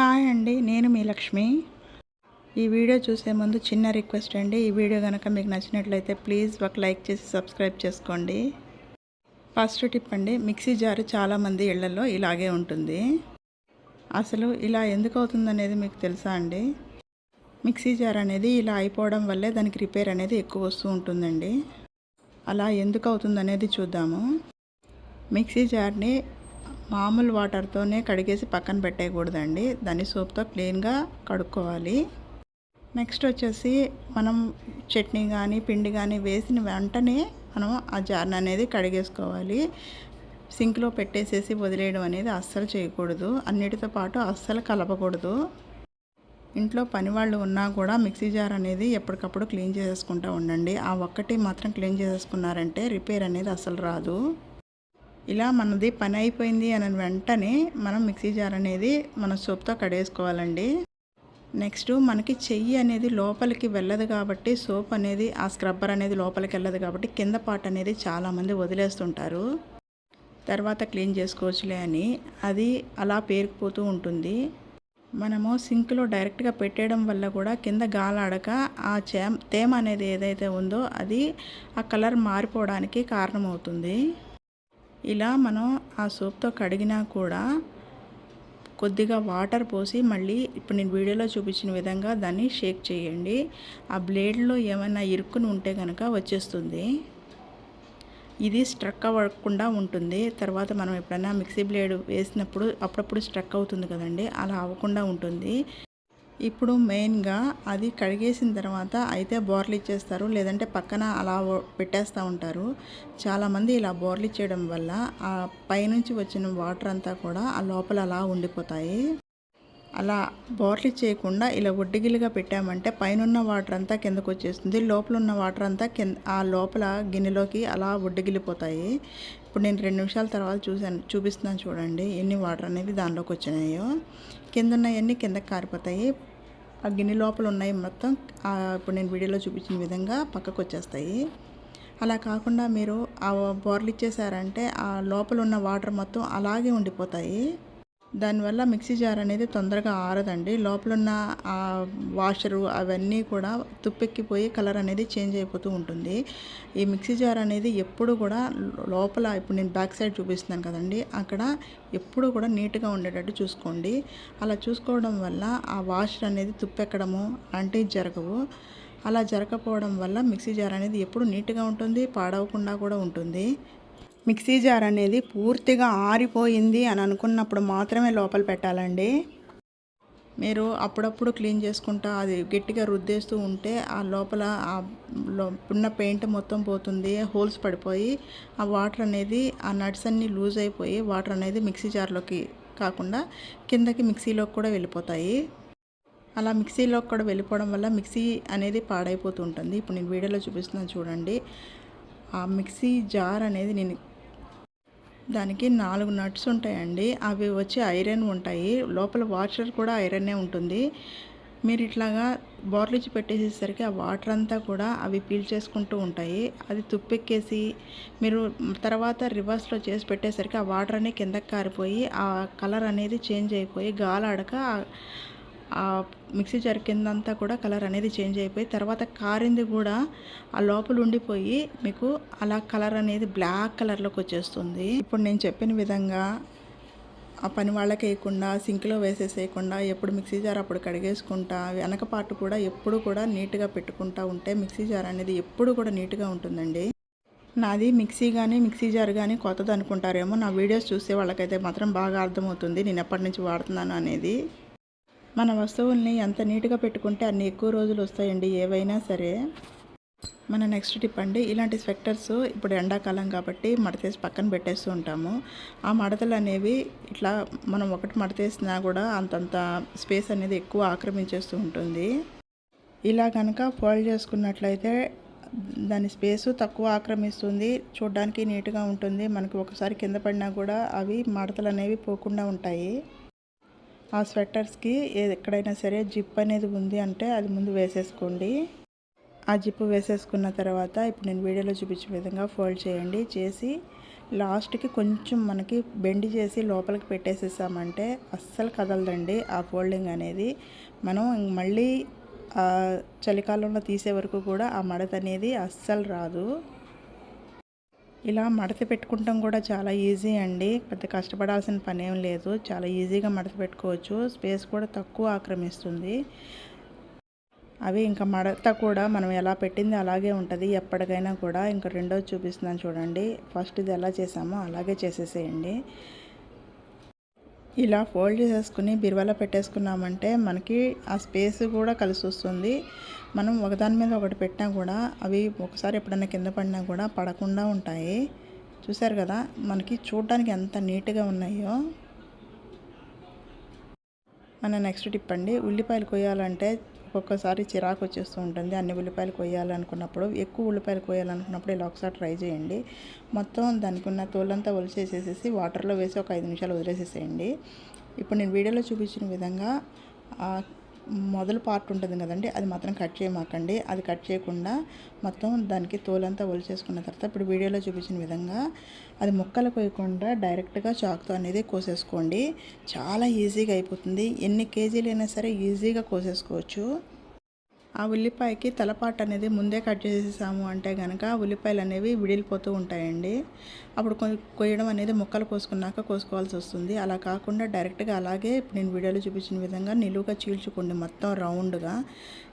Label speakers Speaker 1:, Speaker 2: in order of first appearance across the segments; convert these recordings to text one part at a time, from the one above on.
Speaker 1: Hi అండి నేను మీ లక్ష్మి. ఈ వీడియో చూసే ముందు చిన్న రిక్వెస్ట్ అండి ఈ వీడియో కనుక మీకు నచ్చినట్లయితే ప్లీజ్ ఒక లైక్ చేసి సబ్స్క్రైబ్ చేసుకోండి. ఫస్ట్ టిప్ అండి మిక్సీ జారు చాలామంది ఇళ్ళలో ఇలాగే ఉంటుంది. అసలు ఇలా ఎందుకు అవుతుందనేది మీకు తెలుసా అండి? మిక్సీ జార్ అనేది ఇలా అయిపోవడం వల్లే దానికి రిపేర్ అనేది ఎక్కువ వస్తూ ఉంటుందండి. అలా ఎందుకు అవుతుందనేది చూద్దాము. మిక్సీ జార్ని మామూలు వాటర్తోనే కడిగేసి పక్కన పెట్టేయకూడదండి. దాన్ని సోప్తో క్లీన్గా కడుక్కోవాలి. నెక్స్ట్ వచ్చేసి మనం చట్నీ కానీ పిండి కానీ వేసిన వెంటనే మనం ఆ జార్ని అనేది కడిగేసుకోవాలి. సింక్లో పెట్టేసేసి వదిలేయడం అనేది అస్సలు చేయకూడదు. అన్నిటితో పాటు అస్సలు కలపకూడదు. ఇంట్లో పని వాళ్ళు ఉన్నా కూడా మిక్సీ జార్ అనేది ఎప్పటికప్పుడు క్లీన్ చేసేసుకుంటూ ఉండండి. ఆ ఒక్కటి మాత్రం క్లీన్ చేసేసుకున్నారంటే రిపేర్ అనేది అస్సలు రాదు. ఇలా మనది పని అయిపోయింది అని వెంటనే మనం మిక్సీ జార్ అనేది మన సోప్తో కడేసుకోవాలండి. నెక్స్ట్ మనకి చెయ్యి అనేది లోపలికి వెళ్ళదు కాబట్టి సోప్ అనేది ఆ స్క్రబ్బర్ అనేది లోపలికి వెళ్ళదు కాబట్టి కింద పార్ట్ అనేది చాలామంది వదిలేస్తుంటారు. తర్వాత క్లీన్ చేసుకోవచ్చులే అని అది అలా పేరుకుపోతూ ఉంటుంది. మనము సింక్లో డైరెక్ట్గా పెట్టేయడం వల్ల కూడా కింద గాలాడక ఆ చేమ తేమ అనేది ఏదైతే ఉందో అది ఆ కలర్ మారిపోవడానికి కారణమవుతుంది. ఇలా మనం ఆ సోప్తో కడిగినా కూడా కొద్దిగా వాటర్ పోసి మళ్ళీ ఇప్పుడు నేను వీడియోలో చూపించిన విధంగా దాన్ని షేక్ చేయండి. ఆ బ్లేడ్లో ఏమైనా ఇరుక్కుని ఉంటే కనుక వచ్చేస్తుంది. ఇది స్ట్రక్ అవ్వకుండా ఉంటుంది. తర్వాత మనం ఎప్పుడైనా మిక్సీ బ్లేడ్ వేసినప్పుడు అప్పుడప్పుడు స్ట్రక్ అవుతుంది కదండి. అలా అవ్వకుండా ఉంటుంది. ఇప్పుడు మెయిన్గా అది కడిగేసిన తర్వాత అయితే బోర్లు ఇచ్చేస్తారు. లేదంటే పక్కన అలా పెట్టేస్తూ ఉంటారు. చాలామంది ఇలా బోర్లు ఇచ్చేయడం వల్ల ఆ పైనుంచి వచ్చిన వాటర్ అంతా కూడా ఆ లోపల అలా ఉండిపోతాయి. అలా బోర్లు చేయకుండా ఇలా ఒడ్డిగిలిగా పెట్టామంటే పైన వాటర్ అంతా కిందకు వచ్చేస్తుంది లోపల ఉన్న వాటర్ అంతా కింద ఆ లోపల గిన్నెలోకి అలా ఒడ్డిగిలిపోతాయి ఇప్పుడు నేను రెండు నిమిషాల తర్వాత చూసాను చూపిస్తున్నాను చూడండి. ఎన్ని వాటర్ అనేది దానిలోకి వచ్చినాయో. కింద ఉన్నాయన్నీ కిందకి కారిపోతాయి? ఆ గిన్నె లోపల ఉన్నాయి మొత్తం. ఇప్పుడు నేను వీడియోలో చూపించిన విధంగా పక్కకు వచ్చేస్తాయి. అలా కాకుండా మీరు ఆ బోర్లు ఇచ్చేసారంటే ఆ లోపల ఉన్న వాటర్ మొత్తం అలాగే ఉండిపోతాయి. దానివల్ల మిక్సీ జార్ అనేది తొందరగా ఆరదండి. లోపల ఉన్న ఆ వాషరు అవన్నీ కూడా తుప్పెక్కిపోయి కలర్ అనేది చేంజ్ అయిపోతూ ఉంటుంది. ఈ మిక్సీ జార్ అనేది ఎప్పుడు కూడా లోపల ఇప్పుడు నేను బ్యాక్ సైడ్ చూపిస్తున్నాను కదండి. అక్కడ ఎప్పుడు కూడా నీట్గా ఉండేటట్టు చూసుకోండి. అలా చూసుకోవడం వల్ల ఆ వాషర్ అనేది తుప్పెక్కడము అంటే జరగవు. అలా జరగకపోవడం వల్ల మిక్సీ జార్ అనేది ఎప్పుడు నీట్గా ఉంటుంది పాడవకుండా కూడా ఉంటుంది. మిక్సీ జార్ అనేది పూర్తిగా ఆరిపోయింది అని అనుకున్నప్పుడు మాత్రమే లోపల పెట్టాలండి. మీరు అప్పుడప్పుడు క్లీన్ చేసుకుంటా అది గట్టిగా రుద్దేస్తూ ఉంటే ఆ లోపల ఉన్న పెయింట్ మొత్తం పోతుంది హోల్స్ పడిపోయి ఆ వాటర్ అనేది ఆ నట్స్ అన్నీ లూజ్ అయిపోయి వాటర్ అనేది మిక్సీ జార్లోకి కాకుండా కిందకి మిక్సీలోకి కూడా వెళ్ళిపోతాయి. అలా మిక్సీలోకి కూడా వెళ్ళిపోవడం వల్ల మిక్సీ అనేది పాడైపోతూ ఉంటుంది. ఇప్పుడు నేను వీడియోలో చూపిస్తున్నాను చూడండి. ఆ మిక్సీ జార్ అనేది నేను దానికి నాలుగు నట్స్ ఉంటాయండి. అవి వచ్చి ఐరన్ ఉంటాయి. లోపల వాటర్ కూడా ఐరన్నే ఉంటుంది. మీరు ఇట్లాగా బాటిల్చి పెట్టేసేసరికి ఆ వాటర్ అంతా కూడా అవి పీల్ చేసుకుంటూ ఉంటాయి. అది తుప్పెక్కేసి మీరు తర్వాత రివర్స్లో చేసి పెట్టేసరికి ఆ వాటర్ అనేది కిందకి కారిపోయి ఆ కలర్ అనేది చేంజ్ అయిపోయి గాలాడక ఆ మిక్సీ జార్ కిందంతా కూడా కలర్ అనేది చేంజ్ అయిపోయి తర్వాత కారింది కూడా ఆ లోపల ఉండిపోయి మీకు అలా కలర్ అనేది బ్లాక్ కలర్లోకి వచ్చేస్తుంది. ఇప్పుడు నేను చెప్పిన విధంగా ఆ పని వాళ్ళకి వేయకుండా సింక్లో వేసేసేయకుండా ఎప్పుడు మిక్సీ జార్ అప్పుడు కడిగేసుకుంటా వెనక పాటు కూడా ఎప్పుడు కూడా నీట్గా పెట్టుకుంటా ఉంటే మిక్సీ జార్ అనేది ఎప్పుడు కూడా నీట్గా ఉంటుందండి. నాది మిక్సీ కానీ మిక్సీ జార్ కానీ కొత్తది అనుకుంటారేమో నా వీడియోస్ చూసే వాళ్ళకైతే మాత్రం బాగా అర్థమవుతుంది నేను ఎప్పటి నుంచి వాడుతున్నాను అనేది. మన వస్తువుల్ని ఎంత నీట్గా పెట్టుకుంటే అన్ని ఎక్కువ రోజులు వస్తాయండి ఏవైనా సరే. మన నెక్స్ట్ టిప్ అండి ఇలాంటి స్వెక్టర్స్ ఇప్పుడు ఎండాకాలం కాబట్టి మడతేసి పక్కన పెట్టేస్తూ ఉంటాము. ఆ మడతలు అనేవి ఇట్లా మనం ఒకటి మడతేసినా కూడా అంతంత స్పేస్ అనేది ఎక్కువ ఆక్రమించేస్తూ ఉంటుంది. ఇలా కనుక ఫోల్డ్ చేసుకున్నట్లయితే దాని స్పేసు తక్కువ ఆక్రమిస్తుంది చూడడానికి నీట్గా ఉంటుంది. మనకు ఒకసారి కింద పడినా కూడా అవి మడతలు అనేవి పోకుండా ఉంటాయి. ఆ స్వెటర్స్కి ఎక్కడైనా సరే జిప్ అనేది ఉంది అంటే అది ముందు వేసేసుకోండి. ఆ జిప్పు వేసేసుకున్న తర్వాత ఇప్పుడు నేను వీడియోలో చూపించే విధంగా ఫోల్డ్ చేయండి. చేసి లాస్ట్కి కొంచెం మనకి బెండ్ చేసి లోపలికి పెట్టేసేసామంటే అస్సలు కదలదండి ఆ ఫోల్డింగ్ అనేది. మనం మళ్ళీ చలికాలంలో తీసే వరకు కూడా ఆ మడత అనేది అస్సలు రాదు. ఇలా మడత పెట్టుకుంటాం కూడా చాలా ఈజీ అండి. పెద్ద కష్టపడాల్సిన పని ఏం లేదు. చాలా ఈజీగా మడత పెట్టుకోవచ్చు. స్పేస్ కూడా తక్కువ ఆక్రమిస్తుంది. అవి ఇంకా మడత కూడా మనం ఎలా పెట్టింది అలాగే ఉంటుంది. ఎప్పటికైనా కూడా ఇంకా రెండోది చూపిస్తున్నాను చూడండి. ఫస్ట్ ఇది ఎలా చేసామో అలాగే చేసేసేయండి. ఇలా ఫోల్డ్ చేసేసుకుని బిరువాలో పెట్టేసుకున్నామంటే మనకి ఆ స్పేస్ కూడా కలిసి వస్తుంది మనం ఒకదాని మీద ఒకటి పెట్టినా కూడా అవి ఒకసారి ఎప్పుడైనా కింద పడినా కూడా పడకుండా ఉంటాయి. చూసారు కదా మనకి చూడడానికి ఎంత నీట్గా ఉన్నాయో. మన నెక్స్ట్ టిప్ అండి ఉల్లిపాయలు కొయ్యాలంటే ఒక్కొక్కసారి చిరాకు వచ్చేస్తూ ఉంటుంది. అన్ని ఉల్లిపాయలు కొయ్యాలనుకున్నప్పుడు ఎక్కువ ఉల్లిపాయలు కొయ్యాలనుకున్నప్పుడు ఇలా ఒకసారి ట్రై చేయండి. మొత్తం దానికి ఉన్న తోలంతా ఒలిచేసేసేసి వాటర్లో వేసి ఒక ఐదు నిమిషాలు వదిలేసేసేయండి. ఇప్పుడు నేను వీడియోలో చూపించిన విధంగా మొదలు పార్ట్ ఉంటుంది కదండి అది మాత్రం కట్ చేయమాకండి. అది కట్ చేయకుండా మొత్తం దానికి తోలంతా ఒలిచేసుకున్న తర్వాత ఇప్పుడు వీడియోలో చూపించిన విధంగా అది ముక్కలు కోయకుండా డైరెక్ట్గా చాక్తో అనేది కోసేసుకోండి. చాలా ఈజీగా అయిపోతుంది. ఎన్ని కేజీలైనా సరే ఈజీగా కోసేసుకోవచ్చు. ఆ ఉల్లిపాయకి తలపాటు అనేది ముందే కట్ చేసేసాము అంటే కనుక ఉల్లిపాయలు అనేవి విడిలిపోతూ ఉంటాయండి. అప్పుడు కొయ్యడం అనేది ముక్కలు కోసుకున్నాక కోసుకోవాల్సి వస్తుంది. అలా కాకుండా డైరెక్ట్గా అలాగే నేను వీడియోలో చూపించిన విధంగా నిలువుగా చీల్చుకోండి మొత్తం రౌండ్గా.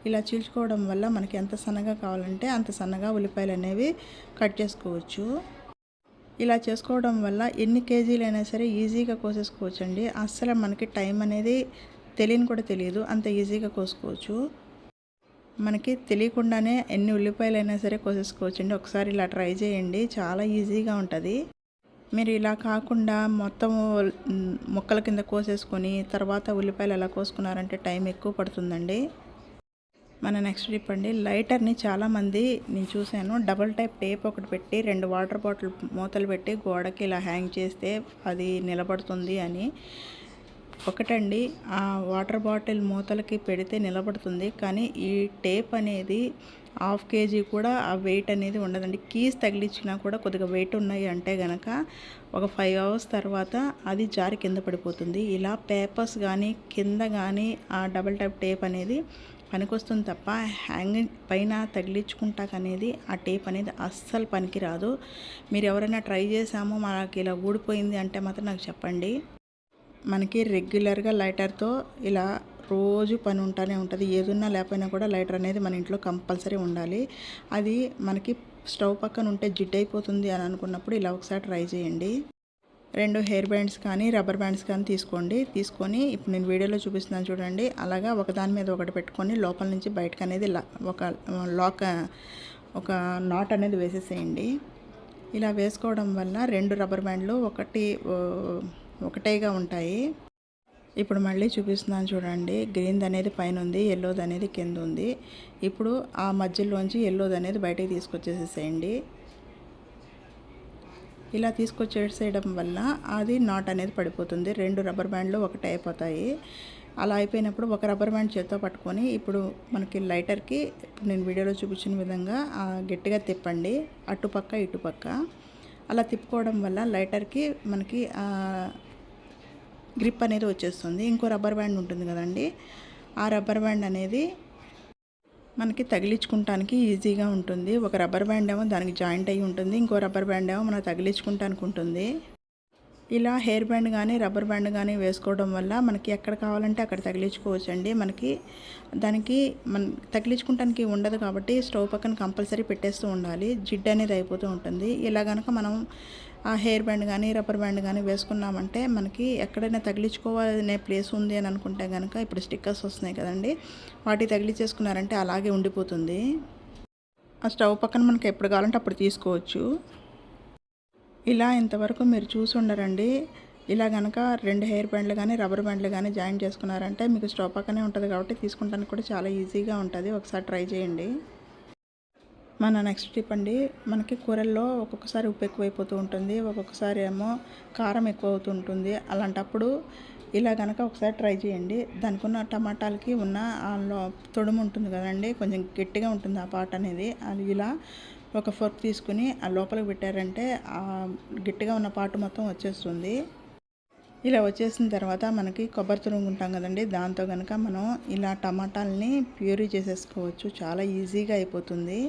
Speaker 1: ఇలా చీల్చుకోవడం వల్ల మనకి ఎంత సన్నగా కావాలంటే అంత సన్నగా ఉల్లిపాయలు అనేవి కట్ చేసుకోవచ్చు. ఇలా చేసుకోవడం వల్ల ఎన్ని కేజీలైనా సరే ఈజీగా కోసేసుకోవచ్చండి. అస్సలు మనకి టైం అనేది తెలియని కూడా తెలియదు. అంత ఈజీగా కోసుకోవచ్చు. మనకి తెలియకుండానే ఎన్ని ఉల్లిపాయలు అయినా సరే కోసేసుకోవచ్చండి. ఒకసారి ఇలా ట్రై చేయండి. చాలా ఈజీగా ఉంటుంది. మీరు ఇలా కాకుండా మొత్తం ముక్కల కింద కోసేసుకొని తర్వాత ఉల్లిపాయలు ఎలా కోసుకున్నారంటే టైం ఎక్కువ పడుతుందండి. మన నెక్స్ట్ టిప్ అండి. లైటర్ని చాలామంది నేను చూశాను. డబుల్ టైప్ టేప్ ఒకటి పెట్టి రెండు వాటర్ బాటిల్ మూతలు పెట్టి గోడకి ఇలా హ్యాంగ్ చేస్తే అది నిలబడుతుంది అని. ఒకటండి ఆ వాటర్ బాటిల్ మూతలకి పెడితే నిలబడుతుంది. కానీ ఈ టేప్ అనేది హాఫ్ కేజీ కూడా ఆ వెయిట్ అనేది ఉండదండి. కీస్ తగిలించినా కూడా కొద్దిగా వెయిట్ ఉన్నాయి అంటే కనుక ఒక ఫైవ్ అవర్స్ తర్వాత అది జారి కింద పడిపోతుంది. ఇలా పేపర్స్ కానీ కింద కానీ ఆ డబల్ టైప్ టేప్ అనేది పనికొస్తుంది తప్ప హ్యాంగింగ్ పైన తగిలించుకుంటాకనేది ఆ టేప్ అనేది అస్సలు పనికిరాదు. మీరు ఎవరైనా ట్రై చేసామో మనకి ఇలా ఊడిపోయింది అంటే మాత్రం నాకు చెప్పండి. మనకి రెగ్యులర్గా లైటర్తో ఇలా రోజు పని ఉంటూనే ఉంటుంది. ఏదున్నా లేకపోయినా కూడా లైటర్ అనేది మన ఇంట్లో కంపల్సరీ ఉండాలి. అది మనకి స్టవ్ పక్కన ఉంటే జిడ్ అయిపోతుంది అని అనుకున్నప్పుడు ఇలా ఒకసారి ట్రై చేయండి. రెండు హెయిర్ బ్యాండ్స్ కానీ రబ్బర్ బ్యాండ్స్ కానీ తీసుకోండి. తీసుకొని ఇప్పుడు నేను వీడియోలో చూపిస్తున్నాను చూడండి. అలాగా ఒకదాని మీద ఒకటి పెట్టుకొని లోపల నుంచి బయటకు అనేది ఒక లాక్ ఒక నాట్ అనేది వేసేసేయండి. ఇలా వేసుకోవడం వల్ల రెండు రబ్బర్ బ్యాండ్లు ఒకటి ఒకటేగా ఉంటాయి. ఇప్పుడు మళ్ళీ చూపిస్తున్నాను చూడండి. గ్రీన్ది అనేది పైన ఉంది ఎల్లోది అనేది కింద ఉంది. ఇప్పుడు ఆ మధ్యలోంచి ఎల్లోది అనేది బయటికి తీసుకొచ్చేసేసేయండి. ఇలా తీసుకొచ్చేసేయడం వల్ల అది నాట్ అనేది పడిపోతుంది. రెండు రబ్బర్ బ్యాండ్లు ఒకటే అయిపోతాయి. అలా అయిపోయినప్పుడు ఒక రబ్బర్ బ్యాండ్ చేత్తో పట్టుకొని ఇప్పుడు మనకి లైటర్కి నేను వీడియోలో చూపించిన విధంగా గట్టిగా తిప్పండి. అటుపక్క ఇటుపక్క. అలా తిప్పుకోవడం వల్ల లైటర్కి మనకి గ్రిప్ అనేది వచ్చేస్తుంది. ఇంకో రబ్బర్ బ్యాండ్ ఉంటుంది కదండి. ఆ రబ్బర్ బ్యాండ్ అనేది మనకి తగిలించుకుంటానికి ఈజీగా ఉంటుంది. ఒక రబ్బర్ బ్యాండ్ ఏమో దానికి జాయింట్ అయ్యి ఉంటుంది. ఇంకో రబ్బర్ బ్యాండ్ ఏమో మనం తగిలించుకుంటానికి ఉంటుంది. ఇలా హెయిర్ బ్యాండ్ కానీ రబ్బర్ బ్యాండ్ కానీ వేసుకోవడం వల్ల మనకి ఎక్కడ కావాలంటే అక్కడ తగిలించుకోవచ్చు అండి మనకి దానికి మన తగిలించుకుంటానికి ఉండదు కాబట్టి స్టవ్ పక్కన కంపల్సరీ పెట్టేస్తూ ఉండాలి. జిడ్ అనేది అయిపోతూ ఉంటుంది. ఇలా కనుక మనం ఆ హెయిర్ బ్యాండ్ కానీ రబ్బర్ బ్యాండ్ కానీ వేసుకున్నామంటే మనకి ఎక్కడైనా తగిలించుకోవాలనే ప్లేస్ ఉంది అని అనుకుంటే కనుక ఇప్పుడు స్టిక్కర్స్ వస్తున్నాయి కదండి వాటి తగిలించేసుకున్నారంటే అలాగే ఉండిపోతుంది. ఆ స్టవ్ పక్కన మనకి ఎప్పుడు కావాలంటే అప్పుడు తీసుకోవచ్చు. ఇలా ఇంతవరకు మీరు చూసి ఉండరండి. ఇలా కనుక రెండు హెయిర్ బ్యాండ్లు కానీ రబ్బర్ బ్యాండ్లు కానీ జాయిన్ చేసుకున్నారంటే మీకు స్టవ్ పక్కనే ఉంటుంది కాబట్టి తీసుకుంటానికి కూడా చాలా ఈజీగా ఉంటుంది. ఒకసారి ట్రై చేయండి. మన నెక్స్ట్ టిప్ అండి మనకి కూరల్లో ఒక్కొక్కసారి ఉప్పు ఎక్కువైపోతూ ఉంటుంది ఒక్కొక్కసారి ఏమో కారం ఎక్కువ అవుతుంటుంది అలాంటప్పుడు ఇలా కనుక ఒకసారి ట్రై చేయండి. దానికి ఉన్న టమాటాలకి ఉన్న తొడుము ఉంటుంది కదండి కొంచెం గట్టిగా ఉంటుంది ఆ పాట అనేది. అది ఇలా ఒక ఫోర్క్ తీసుకుని ఆ లోపలికి పెట్టారంటే ఆ గట్టిగా ఉన్న పాటు మొత్తం వచ్చేస్తుంది. ఇలా వచ్చేసిన తర్వాత మనకి కొబ్బరి తురుము ఉంటాం కదండి దాంతో కనుక మనం ఇలా టమాటాలని ప్యూరీ చేసేసుకోవచ్చు. చాలా ఈజీగా అయిపోతుంది.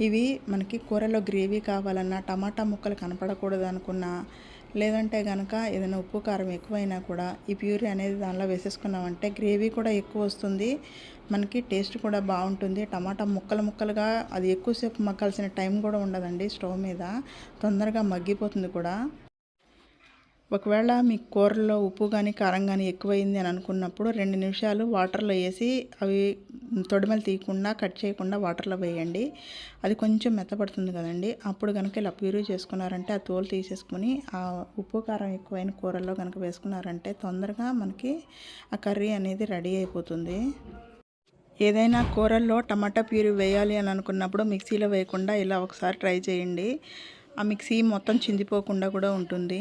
Speaker 1: ఇవి మనకి కూరలో గ్రేవీ కావాలన్నా టమాటా ముక్కలు కనపడకూడదు అనుకున్నా లేదంటే కనుక ఏదైనా ఉప్పు కారం ఎక్కువైనా కూడా ఈ ప్యూరీ అనేది దానిలో వేసేసుకున్నామంటే గ్రేవీ కూడా ఎక్కువ వస్తుంది. మనకి టేస్ట్ కూడా బాగుంటుంది. టమాటా ముక్కలు ముక్కలుగా అది ఎక్కువసేపు మగ్గాల్సిన టైం కూడా ఉండదండి స్టవ్ మీద. తొందరగా మగ్గిపోతుంది కూడా. ఒకవేళ మీ కూరలో ఉప్పు కానీ కారం కానీ ఎక్కువైంది అని అనుకున్నప్పుడు రెండు నిమిషాలు వాటర్లో వేసి అవి తొడిమలు తీయకుండా కట్ చేయకుండా వాటర్లో వేయండి. అది కొంచెం మెత్తపడుతుంది కదండి. అప్పుడు కనుక ఇలా ప్యూరీ చేసుకున్నారంటే ఆ తోలు తీసేసుకుని ఆ ఉప్పు కారం ఎక్కువైన కూరల్లో కనుక వేసుకున్నారంటే తొందరగా మనకి ఆ కర్రీ అనేది రెడీ అయిపోతుంది. ఏదైనా కూరల్లో టమాటా ప్యూరీ వేయాలి అని అనుకున్నప్పుడు మిక్సీలో వేయకుండా ఇలా ఒకసారి ట్రై చేయండి. ఆ మిక్సీ మొత్తం చిందిపోకుండా కూడా ఉంటుంది.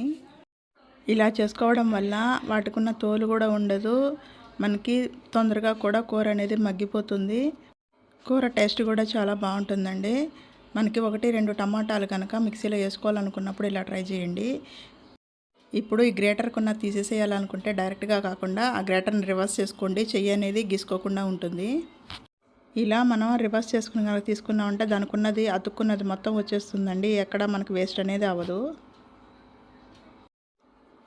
Speaker 1: ఇలా చేసుకోవడం వల్ల వాటికున్న తోలు కూడా ఉండదు. మనకి తొందరగా కూడా కూర అనేది మగ్గిపోతుంది. కూర టేస్ట్ కూడా చాలా బాగుంటుందండి. మనకి ఒకటి రెండు టమాటాలు కనుక మిక్సీలో వేసుకోవాలనుకున్నప్పుడు ఇలా ట్రై చేయండి. ఇప్పుడు ఈ గ్రేటర్ కొన్న తీసేసేయాలనుకుంటే డైరెక్ట్గా కాకుండా ఆ గ్రేటర్ని రివర్స్ చేసుకోండి. చెయ్యి అనేది గీసుకోకుండా ఉంటుంది. ఇలా మనం రివర్స్ చేసుకుని కనుక తీసుకున్నామంటే దానికి ఉన్నది అతుక్కున్నది మొత్తం వచ్చేస్తుందండి. ఎక్కడ మనకు వేస్ట్ అనేది అవ్వదు.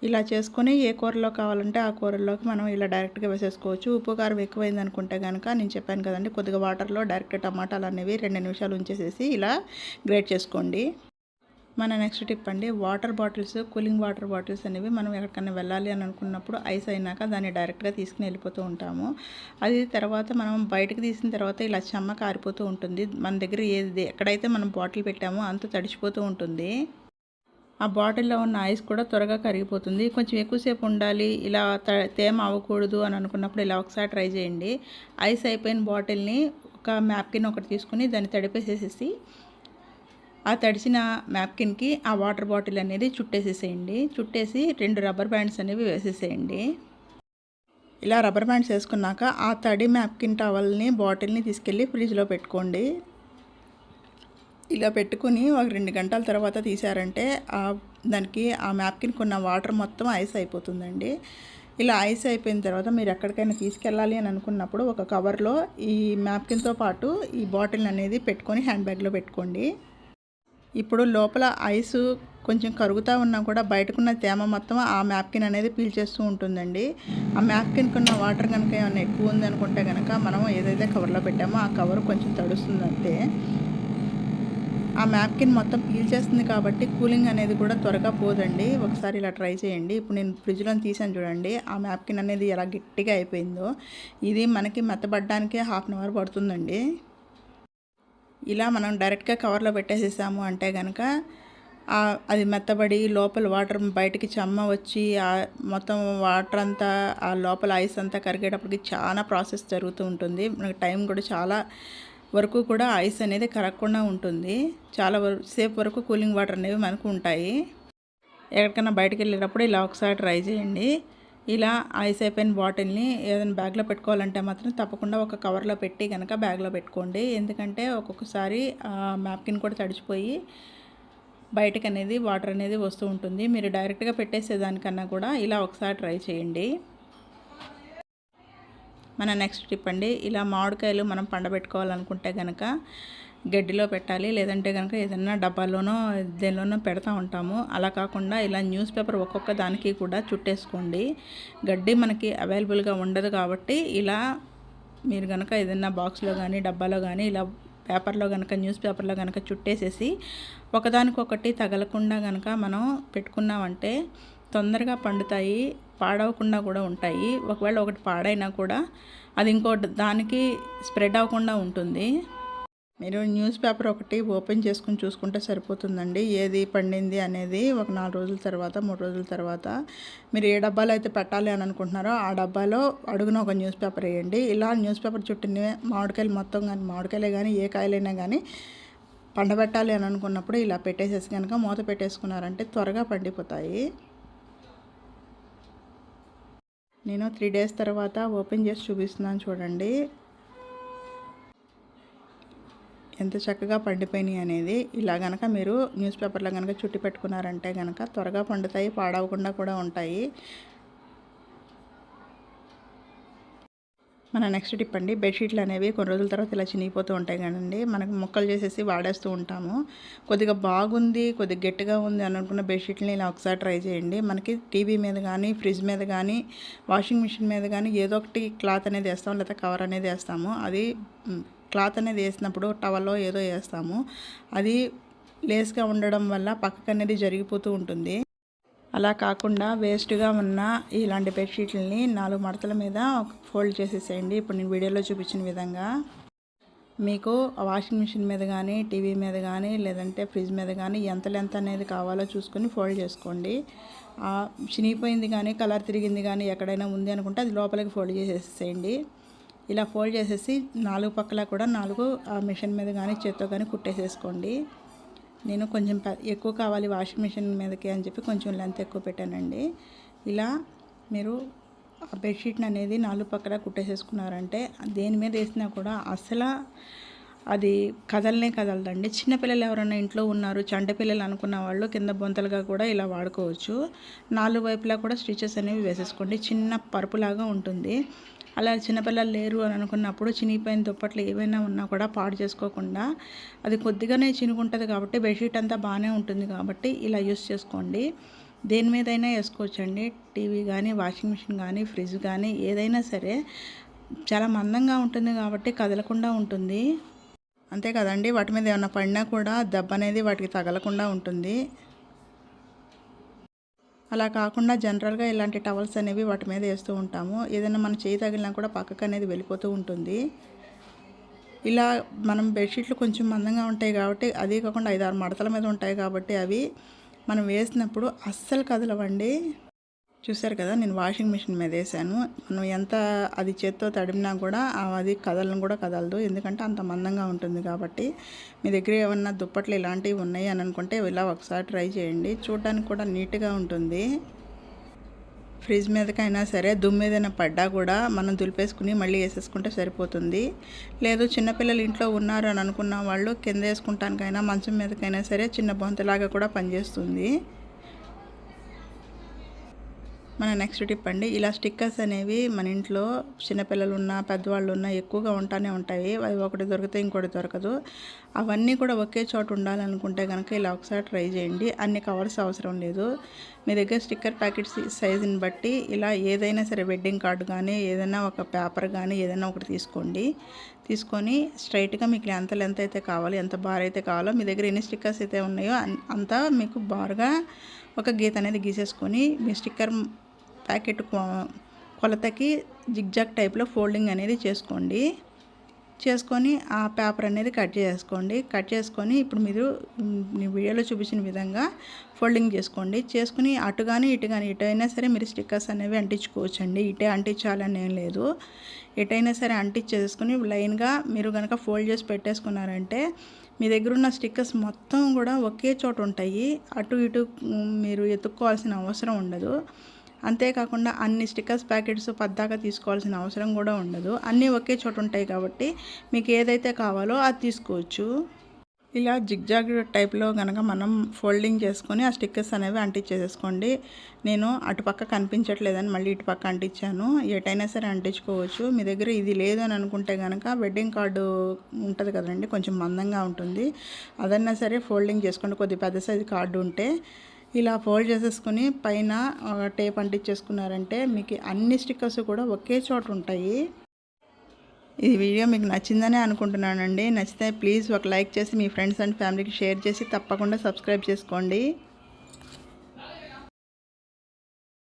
Speaker 1: ఇలా చేసుకొని ఏ కూరలో కావాలంటే ఆ కూరలోకి మనం ఇలా డైరెక్ట్గా వేసేసుకోవచ్చు. ఉప్పు కారం ఎక్కువైంది అనుకుంటే కనుక నేను చెప్పాను కదండి కొద్దిగా వాటర్లో డైరెక్ట్ టమాటాలు అనేవి రెండు నిమిషాలు ఉంచేసేసి ఇలా గ్రేట్ చేసుకోండి. మన నెక్స్ట్ టిప్ అండి water bottles cooling water bottles అనేవి మనం ఎక్కడికైనా వెళ్ళాలి అని అనుకున్నప్పుడు ఐస్ అయినాక దాన్ని డైరెక్ట్గా తీసుకుని వెళ్ళిపోతూ ఉంటాము. అది తర్వాత మనం బయటకు తీసిన తర్వాత ఇలా చెమ్మ కారిపోతూ ఉంటుంది. మన దగ్గర ఏది ఎక్కడైతే మనం బాటిల్ పెట్టామో అంత తడిచిపోతూ ఉంటుంది. ఆ బాటిల్లో ఉన్న ఐస్ కూడా త్వరగా కరిగిపోతుంది. కొంచెం ఎక్కువసేపు ఉండాలి. ఇలా తేమ అవ్వకూడదు అని అనుకున్నప్పుడు ఇలా ఒకసారి ట్రై చేయండి. ఐస్ అయిపోయిన బాటిల్ని ఒక మ్యాప్కిన్ ఒకటి తీసుకుని దాన్ని తడిపేసేసేసి ఆ తడిచిన మ్యాప్కిన్కి ఆ వాటర్ బాటిల్ అనేది చుట్టేసేసేయండి. చుట్టేసి రెండు రబ్బర్ బ్యాండ్స్ అనేవి వేసేసేయండి. ఇలా రబ్బర్ బ్యాండ్స్ వేసుకున్నాక ఆ తడి మ్యాప్కిన్ టవల్ని బాటిల్ని తీసుకెళ్ళి ఫ్రిడ్జ్లో పెట్టుకోండి. ఇలా పెట్టుకుని ఒక రెండు గంటల తర్వాత తీసారంటే దానికి ఆ మ్యాప్కిన్ కొన్న వాటర్ మొత్తం ఐస్ అయిపోతుందండి. ఇలా ఐస్ అయిపోయిన తర్వాత మీరు ఎక్కడికైనా తీసుకెళ్ళాలి అని అనుకున్నప్పుడు ఒక కవర్లో ఈ మ్యాప్కిన్తో పాటు ఈ బాటిల్ అనేది పెట్టుకొని హ్యాండ్ బ్యాగ్లో పెట్టుకోండి. ఇప్పుడు లోపల ఐస్ కొంచెం కరుగుతూ ఉన్నా కూడా బయటకున్న తేమ మొత్తం ఆ మ్యాప్కిన్ అనేది పీల్చేస్తూ ఉంటుందండి. ఆ మ్యాప్కిన్కి ఉన్న వాటర్ కనుక ఏమైనా ఎక్కువ ఉంది అనుకుంటే కనుక మనం ఏదైతే కవర్లో పెట్టామో ఆ కవర్ కొంచెం తడుస్తుంది అంతే ఆ మ్యాప్కిన్ మొత్తం పీల్ చేస్తుంది కాబట్టి కూలింగ్ అనేది కూడా త్వరగా పోదండి. ఒకసారి ఇలా ట్రై చేయండి. ఇప్పుడు నేను ఫ్రిడ్జ్లో తీసాను చూడండి. ఆ మ్యాప్కిన్ అనేది ఎలా గట్టిగా అయిపోయిందో. ఇది మనకి మెత్తబడ్డానికి హాఫ్ అన్ అవర్ పడుతుందండి. ఇలా మనం డైరెక్ట్గా కవర్లో పెట్టేసేసాము అంటే కనుక అది మెత్తబడి లోపల వాటర్ బయటికి చెమ్మ వచ్చి మొత్తం వాటర్ అంతా ఆ లోపల ఐస్ అంతా కరిగేటప్పటికి చాలా ప్రాసెస్ జరుగుతూ ఉంటుంది. మనకి టైం కూడా చాలా వరకు కూడా ఐస్ అనేది కరగకుండా ఉంటుంది. చాలా సేపు వరకు కూలింగ్ వాటర్ అనేవి మనకు ఉంటాయి. ఎక్కడికైనా బయటకు వెళ్ళేటప్పుడు ఇలా ఒకసారి ట్రై చేయండి. ఇలా ఐస్ అయిపోయిన బాటిల్ని ఏదైనా బ్యాగ్లో పెట్టుకోవాలంటే మాత్రం తప్పకుండా ఒక కవర్లో పెట్టి కనుక బ్యాగ్లో పెట్టుకోండి. ఎందుకంటే ఒక్కొక్కసారి మ్యాప్కిన్ కూడా తడిచిపోయి బయటకు అనేది వాటర్ అనేది వస్తూ ఉంటుంది. మీరు డైరెక్ట్గా పెట్టేసేదానికన్నా కూడా ఇలా ఒకసారి ట్రై చేయండి. మన నెక్స్ట్ టిప్ అండి. ఇలా మామిడికాయలు మనం పండబెట్టుకోవాలనుకుంటే కనుక గడ్డిలో పెట్టాలి. లేదంటే కనుక ఏదైనా డబ్బాలోనో దేనిలోనో పెడతా ఉంటాము. అలా కాకుండా ఇలా న్యూస్ పేపర్ ఒక్కొక్క దానికి కూడా చుట్టేసుకోండి. గడ్డి మనకి అవైలబుల్గా ఉండదు కాబట్టి ఇలా మీరు కనుక ఏదైనా బాక్స్లో కానీ డబ్బాలో కానీ ఇలా పేపర్లో కనుక న్యూస్ పేపర్లో కనుక చుట్టేసేసి ఒకదానికొకటి తగలకుండా కనుక మనం పెట్టుకున్నామంటే తొందరగా పండుతాయి పాడవకుండా కూడా ఉంటాయి. ఒకవేళ ఒకటి పాడైనా కూడా అది ఇంకోటి దానికి స్ప్రెడ్ అవ్వకుండా ఉంటుంది. మీరు న్యూస్ పేపర్ ఒకటి ఓపెన్ చేసుకుని చూసుకుంటే సరిపోతుందండి. ఏది పండింది అనేది ఒక నాలుగు రోజుల తర్వాత మూడు రోజుల తర్వాత మీరు ఏ డబ్బాలో అయితే పెట్టాలి అని అనుకుంటున్నారో ఆ డబ్బాలో అడుగున ఒక న్యూస్ పేపర్ వేయండి. ఇలా న్యూస్ పేపర్ చుట్టూ మామిడికాయలు మొత్తం కానీ మామిడికాయలే కానీ ఏ కాయలైనా కానీ పండబెట్టాలి అని అనుకున్నప్పుడు ఇలా పెట్టేసేసి కనుక మూత పెట్టేసుకున్నారంటే త్వరగా పండిపోతాయి. నేను త్రీ డేస్ తర్వాత ఓపెన్ చేసి చూపిస్తున్నాను చూడండి. ఎంత చక్కగా పండిపోయినాయి అనేది. ఇలా గనక మీరు న్యూస్ పేపర్లో కనుక చుట్టి పెట్టుకున్నారంటే కనుక త్వరగా పండుతాయి పాడవకుండా కూడా ఉంటాయి. మన నెక్స్ట్ టిప్ అండి. బెడ్షీట్లు అనేవి కొన్ని రోజుల తర్వాత ఇలా చినిగిపోతూ ఉంటాయి కదండి మనకి ముక్కలు చేసేసి వాడేస్తూ ఉంటాము. కొద్దిగా బాగుంది కొద్దిగా గట్టిగా ఉంది అని అనుకున్న బెడ్షీట్ని ఇలా ఒకసారి ట్రై చేయండి. మనకి టీవీ మీద కానీ ఫ్రిడ్జ్ మీద కానీ వాషింగ్ మిషన్ మీద కానీ ఏదో ఒకటి క్లాత్ అనేది వేస్తాము లేకపోతే కవర్ అనేది వేస్తాము. అది క్లాత్ అనేది వేసినప్పుడు టవల్లో ఏదో వేస్తాము. అది లేస్గా ఉండడం వల్ల పక్కకు అనేది జరిగిపోతూ ఉంటుంది. అలా కాకుండా వేస్ట్గా ఉన్న ఇలాంటి బెడ్షీట్లని నాలుగు మడతల మీద ఫోల్డ్ చేసేసేయండి. ఇప్పుడు నేను వీడియోలో చూపించిన విధంగా మీకు వాషింగ్ మిషన్ మీద కానీ టీవీ మీద కానీ లేదంటే ఫ్రిడ్జ్ మీద కానీ ఎంత లెంత్ అనేది కావాలో చూసుకొని ఫోల్డ్ చేసుకోండి. చినిగిపోయింది కానీ కలర్ తిరిగింది కానీ ఎక్కడైనా ఉంది అనుకుంటే అది లోపలికి ఫోల్డ్ చేసేసేయండి. ఇలా ఫోల్డ్ చేసేసి నాలుగు పక్కల కూడా నాలుగు ఆ మిషన్ మీద కానీ చేత్తో కానీ కుట్టేసేసుకోండి. నేను కొంచెం ఎక్కువ కావాలి వాషింగ్ మిషన్ మీదకి అని చెప్పి కొంచెం లెంత్ ఎక్కువ పెట్టానండి. ఇలా మీరు ఆ బెడ్షీట్ని అనేది నాలుగు పక్కన కుట్టేసేసుకున్నారంటే దేని మీద వేసినా కూడా అసలు అది కదలనే కదలదండి. చిన్నపిల్లలు ఎవరైనా ఇంట్లో ఉన్నారు చండ పిల్లలు అనుకున్న వాళ్ళు కింద బొంతలుగా కూడా ఇలా వాడుకోవచ్చు. నాలుగు వైపులా కూడా స్టిచెస్ అనేవి వేసేసుకోండి. చిన్న పరుపులాగా ఉంటుంది. అలా చిన్నపిల్లలు లేరు అని అనుకున్నప్పుడు చినిగిపోయిన దుప్పట్లు ఏవైనా ఉన్నా కూడా పాడు చేసుకోకుండా అది కొద్దిగానే చినుకుంటుంది కాబట్టి బెడ్షీట్ అంతా బాగానే ఉంటుంది కాబట్టి ఇలా యూస్ చేసుకోండి. దేని మీదైనా వేసుకోవచ్చండి. టీవీ కానీ వాషింగ్ మిషన్ కానీ ఫ్రిడ్జ్ కానీ ఏదైనా సరే చాలా మందంగా ఉంటుంది కాబట్టి కదలకుండా ఉంటుంది. అంతే కదండి. వాటి మీద ఏమైనా పడినా కూడా దెబ్బ అనేది వాటికి తగలకుండా ఉంటుంది. అలా కాకుండా జనరల్గా ఇలాంటి టవల్స్ అనేవి వాటి మీద వేస్తూ ఉంటాము. ఏదైనా మన చేయి తగిలినా కూడా పక్కకు అనేది వెళ్ళిపోతూ ఉంటుంది. ఇలా మనం బెడ్షీట్లు కొంచెం మందంగా ఉంటాయి కాబట్టి అదే కాకుండా ఐదారు మడతల మీద ఉంటాయి కాబట్టి అవి మనం వేసినప్పుడు అస్సలు కదలవండి. చూసారు కదా నేను వాషింగ్ మిషన్ మీద వేసాను మనం ఎంత అది చేత్తో తడిమినా కూడా అది కదలను కూడా కదలదు. ఎందుకంటే అంత మందంగా ఉంటుంది కాబట్టి. మీ దగ్గర ఏమన్నా దుప్పట్లు ఇలాంటివి ఉన్నాయి అని అనుకుంటే ఇలా ఒకసారి ట్రై చేయండి. చూడడానికి కూడా నీట్గా ఉంటుంది. ఫ్రిడ్జ్ మీదకైనా సరే దుమ్ము ఏదైనా పడ్డా కూడా మనం దులిపేసుకుని మళ్ళీ వేసేసుకుంటే సరిపోతుంది. లేదు చిన్నపిల్లలు ఇంట్లో ఉన్నారు అని అనుకున్న వాళ్ళు కింద వేసుకుంటానికైనా మంచం మీదకైనా సరే చిన్న బొంతలాగా కూడా పనిచేస్తుంది. మన నెక్స్ట్ టిప్ అండి. ఇలా స్టిక్కర్స్ అనేవి మన ఇంట్లో చిన్నపిల్లలు ఉన్నా పెద్దవాళ్ళు ఉన్నా ఎక్కువగా ఉంటానే ఉంటాయి. అవి ఒకటి దొరికితే ఇంకోటి దొరకదు. అవన్నీ కూడా ఒకే చోట ఉండాలనుకుంటే కనుక ఇలా ఒకసారి ట్రై చేయండి. అన్ని కవర్స్ అవసరం లేదు. మీ దగ్గర స్టిక్కర్ ప్యాకెట్స్ సైజుని బట్టి ఇలా ఏదైనా సరే వెడ్డింగ్ కార్డు కానీ ఏదైనా ఒక పేపర్ కానీ ఏదైనా ఒకటి తీసుకోండి. తీసుకొని స్ట్రైట్గా మీకు ఎంత లెంత్ అయితే కావాలో ఎంత బార్ అయితే కావాలో మీ దగ్గర ఎన్ని స్టిక్కర్స్ అయితే ఉన్నాయో అంతా మీకు బార్గా ఒక గీత అనేది గీసేసుకొని మీ స్టిక్కర్ ప్యాకెట్ కొలతకి జిగ్జాగ్ టైప్లో ఫోల్డింగ్ అనేది చేసుకోండి. చేసుకొని ఆ పేపర్ అనేది కట్ చేసుకోండి. కట్ చేసుకొని ఇప్పుడు మీరు వీడియోలో చూపించిన విధంగా ఫోల్డింగ్ చేసుకోండి. చేసుకుని అటు కానీ ఇటు కానీ ఇటు అయినా సరే మీరు స్టిక్కర్స్ అనేవి అంటించుకోవచ్చండి. ఇటే అంటించాలని ఏం లేదు. ఎటైనా సరే అంటించేసుకుని లైన్గా మీరు కనుక ఫోల్డ్ చేసి పెట్టేసుకున్నారంటే మీ దగ్గర ఉన్న స్టిక్కర్స్ మొత్తం కూడా ఒకే చోట ఉంటాయి. అటు ఇటు మీరు ఎత్తుక్కోవాల్సిన అవసరం ఉండదు. అంతేకాకుండా అన్ని స్టిక్కర్స్ ప్యాకెట్స్ పద్దాకా తీసుకోవాల్సిన అవసరం కూడా ఉండదు. అన్నీ ఒకే చోట ఉంటాయి కాబట్టి మీకు ఏదైతే కావాలో అది తీసుకోవచ్చు. ఇలా జిగ్జాగ్ టైప్లో కనుక మనం ఫోల్డింగ్ చేసుకొని ఆ స్టిక్కర్స్ అనేవి అంటించేసేసుకోండి నేను అటుపక్క కనిపించట్లేదని మళ్ళీ ఇటుపక్క అంటించాను ఎటైనా సరే అంటించుకోవచ్చు. మీ దగ్గర ఇది లేదు అని అనుకుంటే కనుక వెడ్డింగ్ కార్డు ఉంటుంది కదండి కొంచెం మందంగా ఉంటుంది. అదన్నా సరే ఫోల్డింగ్ చేసుకోండి. కొద్ది పెద్ద సైజు కార్డు ఉంటే ఇలా ఫోల్డ్ చేసేసుకుని పైన టేప్ అంటించేసుకున్నారంటే మీకు అన్ని స్టిక్కర్స్ కూడా ఒకే చోట ఉంటాయి. ఈ వీడియో మీకు నచ్చిందనే అనుకుంటున్నానండి. నచ్చితే ప్లీజ్ ఒక లైక్ చేసి మీ ఫ్రెండ్స్ అండ్ ఫ్యామిలీకి షేర్ చేసి తప్పకుండా సబ్స్క్రైబ్ చేసుకోండి.